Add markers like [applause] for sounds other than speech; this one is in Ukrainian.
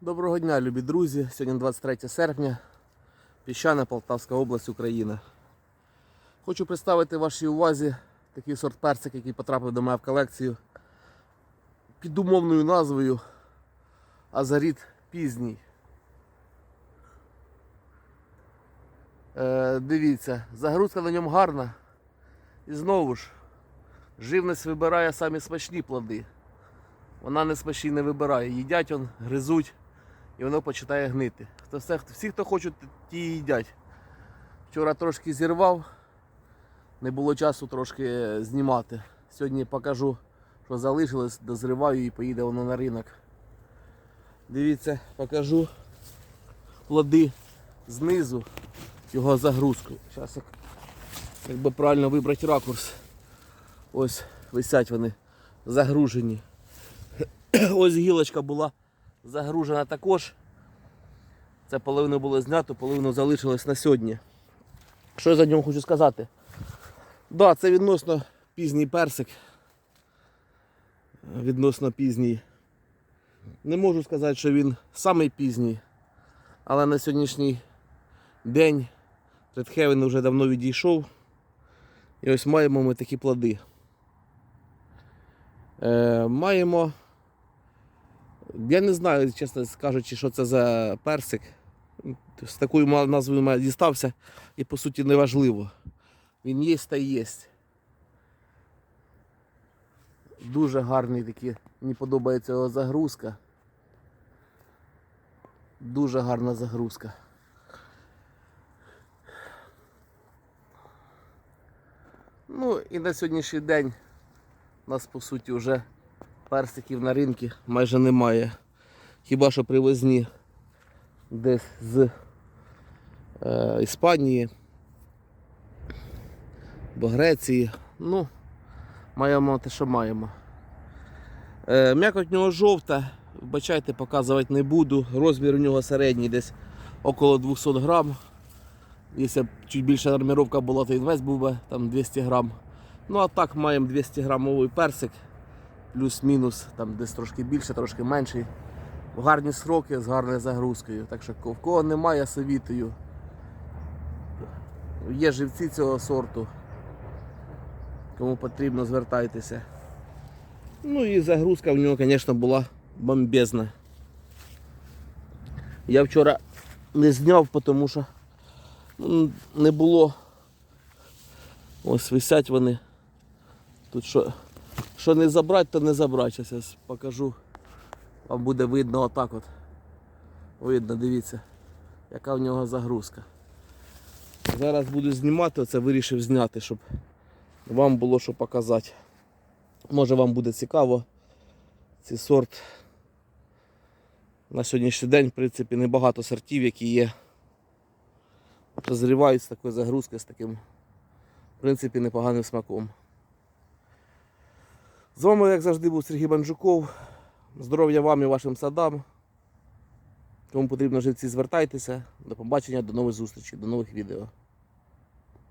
Доброго дня, любі друзі. Сьогодні 23 серпня, Піщана, Полтавська область, Україна. Хочу представити вашій увазі такий сорт персик, який потрапив до мене в колекцію під умовною назвою Азаріт пізній. Е, дивіться, загрузка на ньому гарна. І знову ж, живність вибирає самі смачні плоди. Вона не смачні не вибирає. Їдять он, гризуть і воно починає гнити. Хто все, всі, хто хочуть, ті їдять. Вчора трошки зірвав, не було часу трошки знімати. Сьогодні покажу, що залишилось, дозриваю і поїде воно на ринок. Дивіться, покажу плоди знизу, його загрузку. Зараз як, якби правильно вибрати ракурс. Ось висять вони загружені. [clears throat] Ось гілочка була загружена також. Це половину було знято, половину залишилось на сьогодні. Що я за нього хочу сказати? Да, це відносно пізній персик. Відносно пізній. Не можу сказати, що він самий пізній, але на сьогоднішній день Редхевен вже давно відійшов. І ось маємо ми такі плоди. Е, маємо я не знаю, чесно кажучи, що це за персик. З такою назвою мене дістався і по суті не важливо. Він є та є. Дуже гарний такий, мені подобається його загрузка. Дуже гарна загрузка. Ну і на сьогоднішній день у нас по суті вже персиків на ринку майже немає. Хіба що привозні десь з е, Іспанії, або Греції. Ну, маємо те, що маємо. Е, м'якоть нього жовта, вбачайте, показувати не буду. Розмір у нього середній десь около 200 грам. Якщо б чуть більша норміровка була, то він весь був би там 200 грам. Ну а так маємо 200 грамовий персик плюс-мінус, там десь трошки більше, трошки менший. Гарні сроки з гарною загрузкою. Так що в кого немає, совітую. Є живці цього сорту. Кому потрібно, звертайтеся. Ну і загрузка в нього, звісно, була бомбезна. Я вчора не зняв, тому що ну, не було. Ось висять вони. Тут що що не забрати, то не забрати. Зараз покажу. Вам буде видно отак от. Видно, дивіться, яка в нього загрузка. Зараз буду знімати, оце вирішив зняти, щоб вам було що показати. Може вам буде цікаво. Цей сорт. На сьогоднішній день, в принципі, небагато сортів, які є. Розривають з такою загрузкою, з таким, в принципі, непоганим смаком. З вами, як завжди, був Сергій Банджуков. Здоров'я вам і вашим садам. Кому потрібно живці, звертайтеся. До побачення, до нових зустрічей, до нових відео.